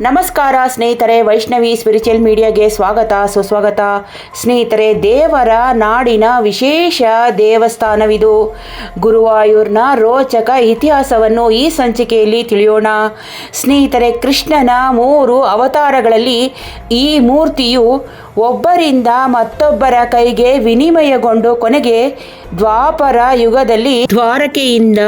ನಮಸ್ಕಾರ ಸ್ನೇಹಿತರೆ, ವೈಷ್ಣವಿ ಸ್ಪಿರಿಚುವಲ್ ಮೀಡಿಯಾಗೆ ಸ್ವಾಗತ, ಸುಸ್ವಾಗತ. ಸ್ನೇಹಿತರೆ, ದೇವರ ನಾಡಿನ ವಿಶೇಷ ದೇವಸ್ಥಾನವಿದು. ಗುರುವಾಯೂರ್ನ ರೋಚಕ ಇತಿಹಾಸವನ್ನು ಈ ಸಂಚಿಕೆಯಲ್ಲಿ ತಿಳಿಯೋಣ. ಸ್ನೇಹಿತರೆ, ಕೃಷ್ಣನ ಮೂರು ಅವತಾರಗಳಲ್ಲಿ ಈ ಮೂರ್ತಿಯು ಒಬ್ಬರಿಂದ ಮತ್ತೊಬ್ಬರ ಕೈಗೆ ವಿನಿಮಯಗೊಂಡು ಕೊನೆಗೆ ದ್ವಾಪರ ಯುಗದಲ್ಲಿ ದ್ವಾರಕೆಯಿಂದ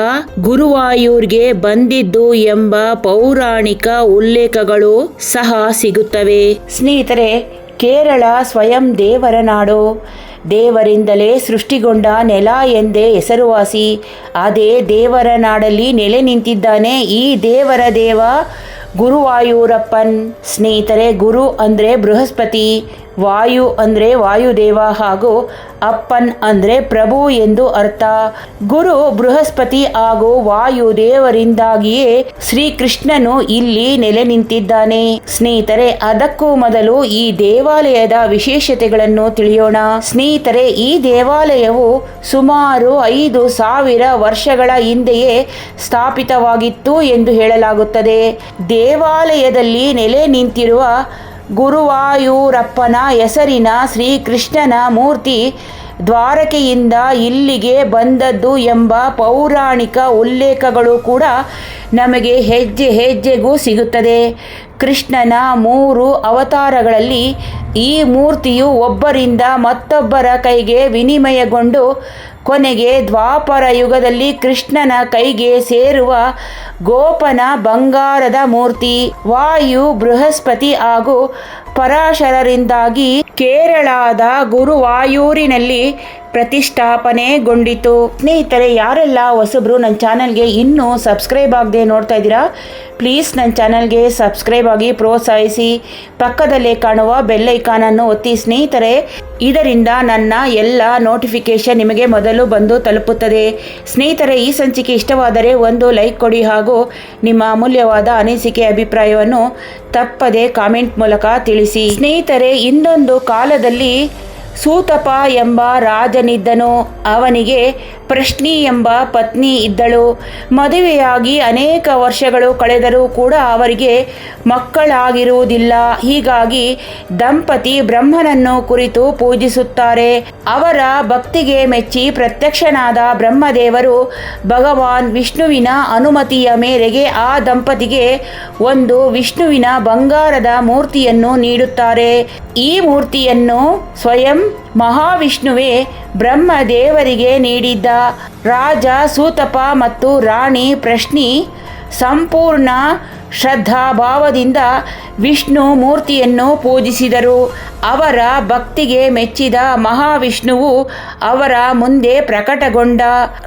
ಗುರುವಾಯೂರ್ಗೆ ಬಂದಿದ್ದು ಎಂಬ ಪೌರಾಣಿಕ ಉಲ್ಲೇಖಗಳು ಸಹ ಸಿಗುತ್ತವೆ. ಸ್ನೇಹಿತರೆ, ಕೇರಳ ಸ್ವಯಂ ದೇವರ ನಾಡು. ದೇವರಿಂದಲೇ ಸೃಷ್ಟಿಗೊಂಡ ನೆಲ ಎಂದೇ ಹೆಸರುವಾಸಿ. ಅದೇ ದೇವರ ನಾಡಲ್ಲಿ ನೆಲೆ ನಿಂತಿದ್ದಾನೆ ಈ ದೇವರ ದೇವ ಗುರುವಾಯೂರಪ್ಪನ್. ಸ್ನೇಹಿತರೆ, ಗುರು ಅಂದರೆ ಬೃಹಸ್ಪತಿ. ವಾಯು ಅಂದರೆ ವಾಯುದೇವ ಹಾಗೂ ಅಪ್ಪನ್ ಅಂದರೆ ಪ್ರಭು ಎಂದು ಅರ್ಥ. ಗುರು ಬೃಹಸ್ಪತಿ ಹಾಗೂ ವಾಯುದೇವರಿಂದಾಗಿಯೇ ಶ್ರೀಕೃಷ್ಣನು ಇಲ್ಲಿ ನೆಲೆ ನಿಂತಿದ್ದಾನೆ. ಸ್ನೇಹಿತರೆ, ಅದಕ್ಕೂ ಮೊದಲು ಈ ದೇವಾಲಯದ ವಿಶೇಷತೆಗಳನ್ನು ತಿಳಿಯೋಣ. ಸ್ನೇಹಿತರೆ, ಈ ದೇವಾಲಯವು ಸುಮಾರು ಐದು ಸಾವಿರ ವರ್ಷಗಳ ಹಿಂದೆಯೇ ಸ್ಥಾಪಿತವಾಗಿತ್ತು ಎಂದು ಹೇಳಲಾಗುತ್ತದೆ. ದೇವಾಲಯದಲ್ಲಿ ನೆಲೆ ನಿಂತಿರುವ ಗುರುವಾಯೂರಪ್ಪನ ಹೆಸರಿನ ಶ್ರೀಕೃಷ್ಣನ ಮೂರ್ತಿ ದ್ವಾರಕೆಯಿಂದ ಇಲ್ಲಿಗೆ ಬಂದದ್ದು ಎಂಬ ಪೌರಾಣಿಕ ಉಲ್ಲೇಖಗಳು ಕೂಡ ನಮಗೆ ಹೆಜ್ಜೆ ಹೆಜ್ಜೆಗೂ ಸಿಗುತ್ತದೆ. ಕೃಷ್ಣನ ಮೂರು ಅವತಾರಗಳಲ್ಲಿ ಈ ಮೂರ್ತಿಯು ಒಬ್ಬರಿಂದ ಮತ್ತೊಬ್ಬರ ಕೈಗೆ ವಿನಿಮಯಗೊಂಡು ಕೊನೆಗೆ ದ್ವಾಪರ ಯುಗದಲ್ಲಿ ಕೃಷ್ಣನ ಕೈಗೆ ಸೇರುವ ಗೋಪನ ಬಂಗಾರದ ಮೂರ್ತಿ, ವಾಯು, ಬೃಹಸ್ಪತಿ ಹಾಗೂ ಪರಾಶರರಿಂದಾಗಿ ಕೇರಳದ ಗುರುವಾಯೂರಿನಲ್ಲಿ ಪ್ರತಿಷ್ಠಾಪನೆಗೊಂಡಿತು ಸ್ನೇಹಿತರೆ, ಯಾರೆಲ್ಲ ಹೊಸಬ್ರು ನನ್ನ ಚಾನಲ್ಗೆ ಇನ್ನೂ ಸಬ್ಸ್ಕ್ರೈಬ್ ಆಗದೆ ನೋಡ್ತಾ ಇದ್ದೀರಾ, ಪ್ಲೀಸ್ ನನ್ನ ಚಾನಲ್ಗೆ ಸಬ್ಸ್ಕ್ರೈಬ್ ಆಗಿ ಪ್ರೋತ್ಸಾಹಿಸಿ. ಪಕ್ಕದಲ್ಲೇ ಕಾಣುವ ಬೆಲ್ಲೈಕಾನನ್ನು ಒತ್ತಿ ಸ್ನೇಹಿತರೆ. ಇದರಿಂದ ನನ್ನ ಎಲ್ಲ ನೋಟಿಫಿಕೇಶನ್ ನಿಮಗೆ ಮೊದಲು ಬಂದು ತಲುಪುತ್ತದೆ. ಸ್ನೇಹಿತರೆ, ಈ ಸಂಚಿಕೆ ಇಷ್ಟವಾದರೆ ಒಂದು ಲೈಕ್ ಕೊಡಿ ಹಾಗೂ ನಿಮ್ಮ ಅಮೂಲ್ಯವಾದ ಅನಿಸಿಕೆ ಅಭಿಪ್ರಾಯವನ್ನು ತಪ್ಪದೆ ಕಾಮೆಂಟ್ ಮೂಲಕ ತಿಳಿಸಿ. ಸ್ನೇಹಿತರೆ, ಇನ್ನೊಂದು ಕಾಲದಲ್ಲಿ ಸೂತಪ ಎಂಬ ರಾಜನಿದ್ದನು. ಅವನಿಗೆ ಪ್ರಶ್ನಿ ಎಂಬ ಪತ್ನಿ ಇದ್ದಳು. ಮದುವೆಯಾಗಿ ಅನೇಕ ವರ್ಷಗಳು ಕಳೆದರೂ ಕೂಡ ಅವರಿಗೆ ಮಕ್ಕಳಾಗಿರುವುದಿಲ್ಲ. ಹೀಗಾಗಿ ದಂಪತಿ ಬ್ರಹ್ಮನನ್ನು ಕುರಿತು ಪೂಜಿಸುತ್ತಾರೆ. ಅವರ ಭಕ್ತಿಗೆ ಮೆಚ್ಚಿ ಪ್ರತ್ಯಕ್ಷನಾದ ಬ್ರಹ್ಮದೇವರು ಭಗವಾನ್ ವಿಷ್ಣುವಿನ ಅನುಮತಿಯ ಮೇರೆಗೆ ಆ ದಂಪತಿಗೆ ಒಂದು ವಿಷ್ಣುವಿನ ಬಂಗಾರದ ಮೂರ್ತಿಯನ್ನು ನೀಡುತ್ತಾರೆ. ಈ ಮೂರ್ತಿಯನ್ನು ಸ್ವಯಂ ಮಹಾವಿಷ್ಣುವೇ ಬ್ರಹ್ಮದೇವರಿಗೆ ನೀಡಿದ್ದ ರಾಜ, ಸೂತಪ ಮತ್ತು ರಾಣಿ ಪ್ರಶ್ನಿ ಸಂಪೂರ್ಣ ಶ್ರದ್ಧಾಭಾವದಿಂದ ವಿಷ್ಣು ಮೂರ್ತಿಯನ್ನು ಪೂಜಿಸಿದರು. ಅವರ ಭಕ್ತಿಗೆ ಮೆಚ್ಚಿದ ಮಹಾವಿಷ್ಣುವು ಅವರ ಮುಂದೆ ಪ್ರಕಟಗೊಂಡ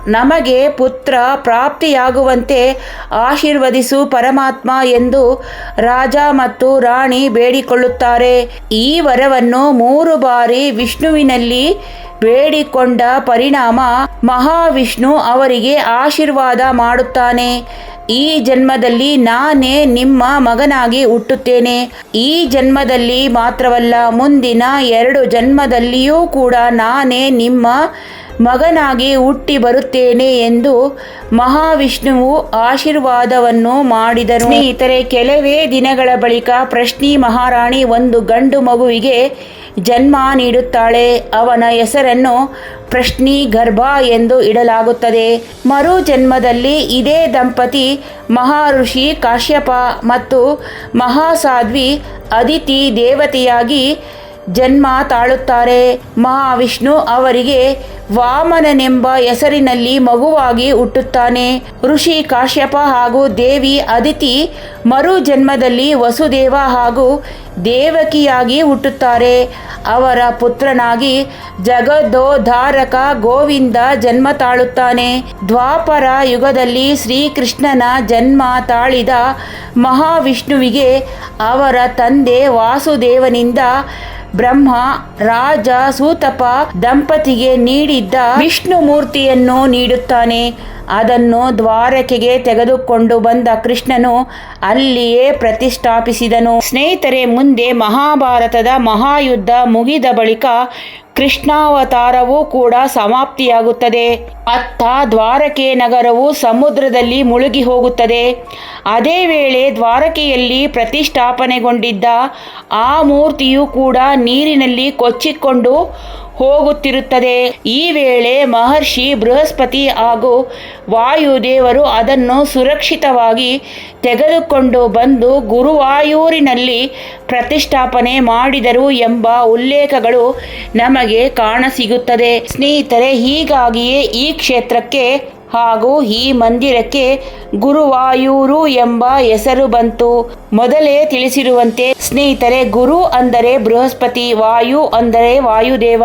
ನಮಗೆ ಪುತ್ರ ಪ್ರಾಪ್ತಿಯಾಗುವಂತೆ ಆಶೀರ್ವದಿಸು ಪರಮಾತ್ಮ ಎಂದು ರಾಜ ಮತ್ತು ರಾಣಿ ಬೇಡಿಕೊಳ್ಳುತ್ತಾರೆ. ಈ ವರವನ್ನು ಮೂರು ಬಾರಿ ವಿಷ್ಣುವಿನಲ್ಲಿ ಬೇಡಿಕೊಂಡ ಪರಿಣಾಮ ಮಹಾವಿಷ್ಣು ಅವರಿಗೆ ಆಶೀರ್ವಾದ ಮಾಡುತ್ತಾನೆ. ಈ ಜನ್ಮದಲ್ಲಿ ನಾನೇ ನಿಮ್ಮ ಮಗನಾಗಿ ಹುಟ್ಟುತ್ತೇನೆ. ಈ ಜನ್ಮದಲ್ಲಿ ಮಾತ್ರವಲ್ಲ, ಮುಂದಿನ ಎರಡು ಜನ್ಮದಲ್ಲಿಯೂ ಕೂಡ ನಾನೇ ನಿಮ್ಮ ಮಗನಾಗಿ ಹುಟ್ಟಿ ಬರುತ್ತೇನೆ ಎಂದು ಮಹಾವಿಷ್ಣುವು ಆಶೀರ್ವಾದವನ್ನು ಮಾಡಿದರು ಇತರೆ ಕೆಲವೇ ದಿನಗಳ ಬಳಿಕ ಪ್ರಶ್ನಿ ಮಹಾರಾಣಿ ಒಂದು ಗಂಡು ಮಗುವಿಗೆ ಜನ್ಮ ನೀಡುತ್ತಾಳೆ. ಅವನ ಹೆಸರನ್ನು ಪ್ರಶ್ನಿ ಗರ್ಭ ಎಂದು ಇಡಲಾಗುತ್ತದೆ. ಮರು ಜನ್ಮದಲ್ಲಿ ಇದೇ ದಂಪತಿ ಮಹಾಋಷಿ ಕಾಶ್ಯಪ ಮತ್ತು ಮಹಾಸಾಧ್ವಿ ಅದಿತಿ ದೇವತೆಯಾಗಿ ಜನ್ಮ ತಾಳುತ್ತಾರೆ. ಮಹಾವಿಷ್ಣು ಅವರಿಗೆ ವಾಮನನೆಂಬ ಹೆಸರಿನಲ್ಲಿ ಮಗುವಾಗಿ ಹುಟ್ಟುತ್ತಾನೆ. ಋಷಿ ಕಾಶ್ಯಪ ಹಾಗೂ ದೇವಿ ಅದಿತಿ ಮರು ಜನ್ಮದಲ್ಲಿ ವಸುದೇವ ಹಾಗೂ ದೇವಕಿಯಾಗಿ ಹುಟ್ಟುತ್ತಾರೆ. ಅವರ ಪುತ್ರನಾಗಿ ಜಗದೋಧಾರಕ ಗೋವಿಂದ ಜನ್ಮ ತಾಳುತ್ತಾನೆ. ದ್ವಾಪರ ಯುಗದಲ್ಲಿ ಶ್ರೀಕೃಷ್ಣನ ಜನ್ಮ ತಾಳಿದ ಮಹಾವಿಷ್ಣುವಿಗೆ ಅವರ ತಂದೆ ವಾಸುದೇವನಿಂದ ಬ್ರಹ್ಮ ರಾಜ ಸೂತಪ ದಂಪತಿಗೆ ನೀಡಿದ್ದ ವಿಷ್ಣು ಮೂರ್ತಿಯನ್ನು ನೀಡುತ್ತಾನೆ. ಅದನ್ನು ದ್ವಾರಕೆಗೆ ತೆಗೆದುಕೊಂಡು ಬಂದ ಕೃಷ್ಣನು ಅಲ್ಲಿಯೇ ಪ್ರತಿಷ್ಠಾಪಿಸಿದನು. ಸ್ನೇಹಿತರೆ, ಮುಂದೆ ಮಹಾಭಾರತದ ಮಹಾಯುದ್ಧ ಮುಗಿದ ಬಳಿಕ ಕೃಷ್ಣಾವತಾರವೂ ಕೂಡ ಸಮಾಪ್ತಿಯಾಗುತ್ತದೆ. ಅತ್ತ ದ್ವಾರಕೆ ನಗರವು ಸಮುದ್ರದಲ್ಲಿ ಮುಳುಗಿ ಹೋಗುತ್ತದೆ. ಅದೇ ವೇಳೆ ದ್ವಾರಕೆಯಲ್ಲಿ ಪ್ರತಿಷ್ಠಾಪನೆಗೊಂಡಿದ್ದ ಆ ಮೂರ್ತಿಯು ಕೂಡ ನೀರಿನಲ್ಲಿ ಕೊಚ್ಚಿಕೊಂಡು ಹೋಗುತ್ತಿರುತ್ತದೆ. ಈ ವೇಳೆ ಮಹರ್ಷಿ ಬೃಹಸ್ಪತಿ ಹಾಗೂ ವಾಯುದೇವರು ಅದನ್ನು ಸುರಕ್ಷಿತವಾಗಿ ತೆಗೆದುಕೊಂಡು ಬಂದು ಗುರುವಾಯೂರಿನಲ್ಲಿ ಪ್ರತಿಷ್ಠಾಪನೆ ಮಾಡಿದರು ಎಂಬ ಉಲ್ಲೇಖಗಳು ನಮಗೆ ಕಾಣಸಿಗುತ್ತದೆ. ಸ್ನೇಹಿತರೆ, ಹೀಗಾಗಿಯೇ ಈ ಕ್ಷೇತ್ರಕ್ಕೆ ಹಾಗೂ ಈ ಮಂದಿರಕ್ಕೆ ಗುರುವಾಯೂರು ಎಂಬ ಹೆಸರು ಬಂತು. ಮೊದಲೇ ತಿಳಿಸಿರುವಂತೆ, ಸ್ನೇಹಿತರೆ, ಗುರು ಅಂದರೆ ಬೃಹಸ್ಪತಿ, ವಾಯು ಅಂದರೆ ವಾಯುದೇವ,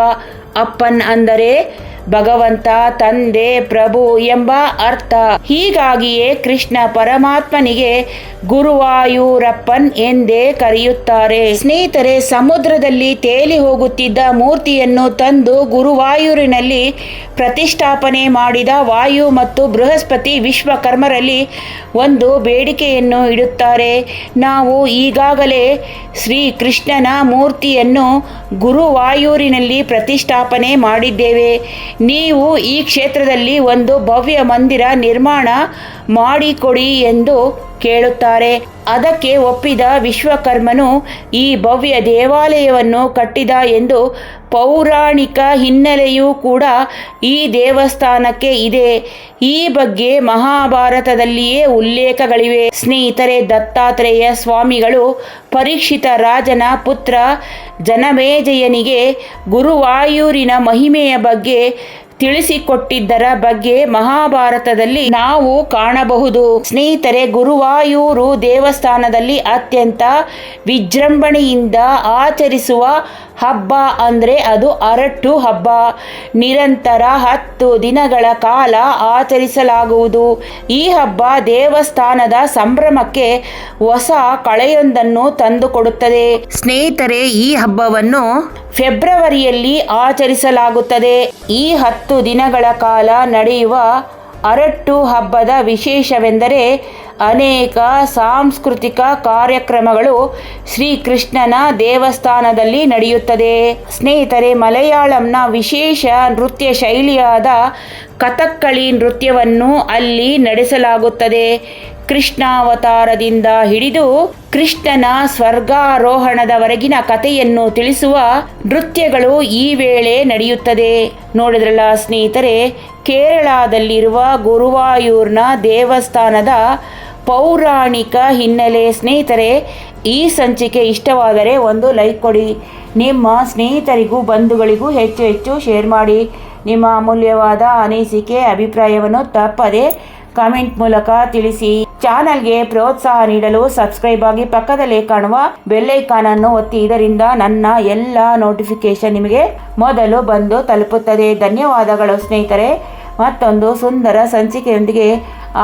ಅಪ್ಪನ್ ಅಂದರೆ ಭಗವಂತ, ತಂದೆ, ಪ್ರಭು ಎಂಬ ಅರ್ಥ. ಹೀಗಾಗಿಯೇ ಕೃಷ್ಣ ಪರಮಾತ್ಮನಿಗೆ ಗುರುವಾಯೂರಪ್ಪನ್ ಎಂದೇ ಕರೆಯುತ್ತಾರೆ. ಸ್ನೇಹಿತರೆ, ಸಮುದ್ರದಲ್ಲಿ ತೇಲಿ ಹೋಗುತ್ತಿದ್ದ ಮೂರ್ತಿಯನ್ನು ತಂದು ಗುರುವಾಯೂರಿನಲ್ಲಿ ಪ್ರತಿಷ್ಠಾಪನೆ ಮಾಡಿದ ವಾಯು ಮತ್ತು ಬೃಹಸ್ಪತಿ ವಿಶ್ವಕರ್ಮರಲ್ಲಿ ಒಂದು ಬೇಡಿಕೆಯನ್ನು ಇಡುತ್ತಾರೆ. ನಾವು ಈಗಾಗಲೇ ಶ್ರೀ ಕೃಷ್ಣನ ಮೂರ್ತಿಯನ್ನು ಗುರುವಾಯೂರಿನಲ್ಲಿ ಪ್ರತಿಷ್ಠಾಪನೆ ಮಾಡಿದ್ದೇವೆ. ನೀವು ಈ ಕ್ಷೇತ್ರದಲ್ಲಿ ಒಂದು ಭವ್ಯ ಮಂದಿರ ನಿರ್ಮಾಣ ಮಾಡಿಕೊಡಿ ಎಂದು ಕೇಳುತ್ತಾರೆ. ಅದಕ್ಕೆ ಒಪ್ಪಿದ ವಿಶ್ವಕರ್ಮನು ಈ ಭವ್ಯ ದೇವಾಲಯವನ್ನು ಕಟ್ಟಿದ ಎಂದು ಪೌರಾಣಿಕ ಹಿನ್ನೆಲೆಯೂ ಕೂಡ ಈ ದೇವಸ್ಥಾನಕ್ಕೆ ಇದೆ. ಈ ಬಗ್ಗೆ ಮಹಾಭಾರತದಲ್ಲಿಯೇ ಉಲ್ಲೇಖಗಳಿವೆ. ಸ್ನೇಹಿತರೆ, ದತ್ತಾತ್ರೇಯ ಸ್ವಾಮಿಗಳು, ಪರೀಕ್ಷಿತ ರಾಜನ ಪುತ್ರ ಜನಮೇಜಯನಿಗೆ ಗುರುವಾಯೂರಿನ ಮಹಿಮೆಯ ಬಗ್ಗೆ ತಿಳಿಸಿಕೊಟ್ಟಿದ್ದರ ಬಗ್ಗೆ ಮಹಾಭಾರತದಲ್ಲಿ ನಾವು ಕಾಣಬಹುದು. ಸ್ನೇಹಿತರೆ, ಗುರುವಾಯೂರು ದೇವಸ್ಥಾನದಲ್ಲಿ ಅತ್ಯಂತ ವಿಜೃಂಭಣೆಯಿಂದ ಆಚರಿಸುವ ಹಬ್ಬ ಅಂದರೆ ಅದು ಅರಟ್ಟು ಹಬ್ಬ. ನಿರಂತರ ಹತ್ತು ದಿನಗಳ ಕಾಲ ಆಚರಿಸಲಾಗುವುದು. ಈ ಹಬ್ಬ ದೇವಸ್ಥಾನದ ಸಂಭ್ರಮಕ್ಕೆ ಹೊಸ ಕಳೆಯೊಂದನ್ನು ತಂದುಕೊಡುತ್ತದೆ. ಸ್ನೇಹಿತರೆ, ಈ ಹಬ್ಬವನ್ನು ಫೆಬ್ರವರಿಯಲ್ಲಿ ಆಚರಿಸಲಾಗುತ್ತದೆ. ಈ ಹತ್ತು ದಿನಗಳ ಕಾಲ ನಡೆಯುವ ಅರಟ್ಟು ಹಬ್ಬದ ವಿಶೇಷವೆಂದರೆ ಅನೇಕ ಸಾಂಸ್ಕೃತಿಕ ಕಾರ್ಯಕ್ರಮಗಳು ಶ್ರೀಕೃಷ್ಣನ ದೇವಸ್ಥಾನದಲ್ಲಿ ನಡೆಯುತ್ತದೆ. ಸ್ನೇಹಿತರೆ, ಮಲಯಾಳಂನ ವಿಶೇಷ ನೃತ್ಯ ಶೈಲಿಯಾದ ಕಥಕ್ಕಳಿ ನೃತ್ಯವನ್ನು ಅಲ್ಲಿ ನಡೆಸಲಾಗುತ್ತದೆ. ಕೃಷ್ಣಾವತಾರದಿಂದ ಹಿಡಿದು ಕೃಷ್ಣನ ಸ್ವರ್ಗಾರೋಹಣದವರೆಗಿನ ಕಥೆಯನ್ನು ತಿಳಿಸುವ ನೃತ್ಯಗಳು ಈ ವೇಳೆ ನಡೆಯುತ್ತದೆ. ನೋಡಿದ್ರಲ್ಲ ಸ್ನೇಹಿತರೆ, ಕೇರಳದಲ್ಲಿರುವ ಗುರುವಾಯೂರ್ನ ದೇವಸ್ಥಾನದ ಪೌರಾಣಿಕ ಹಿನ್ನೆಲೆ ಸ್ನೇಹಿತರೆ, ಈ ಸಂಚಿಕೆ ಇಷ್ಟವಾದರೆ ಒಂದು ಲೈಕ್ ಕೊಡಿ. ನಿಮ್ಮ ಸ್ನೇಹಿತರಿಗೂ ಬಂಧುಗಳಿಗೂ ಹೆಚ್ಚು ಹೆಚ್ಚು ಶೇರ್ ಮಾಡಿ. ನಿಮ್ಮ ಅಮೂಲ್ಯವಾದ ಅನಿಸಿಕೆ, ಅಭಿಪ್ರಾಯವನ್ನು ತಪ್ಪದೆ ಕಮೆಂಟ್ ಮೂಲಕ ತಿಳಿಸಿ. ಚಾನಲ್ಗೆ ಪ್ರೋತ್ಸಾಹ ನೀಡಲು ಸಬ್ಸ್ಕ್ರೈಬ್ ಆಗಿ ಪಕ್ಕದಲ್ಲೇ ಕಾಣುವ ಬೆಲ್ಲೈಕಾನ್ ಅನ್ನು ಒತ್ತಿ. ಇದರಿಂದ ನನ್ನ ಎಲ್ಲ ನೋಟಿಫಿಕೇಶನ್ ನಿಮಗೆ ಮೊದಲು ಬಂದು ತಲುಪುತ್ತದೆ. ಧನ್ಯವಾದಗಳು ಸ್ನೇಹಿತರೆ. ಮತ್ತೊಂದು ಸುಂದರ ಸಂಚಿಕೆಯೊಂದಿಗೆ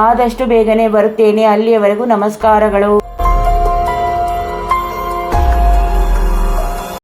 ಆದಷ್ಟು ಬೇಗನೆ ಬರುತ್ತೇನೆ. ಅಲ್ಲಿಯವರೆಗೂ ನಮಸ್ಕಾರಗಳು.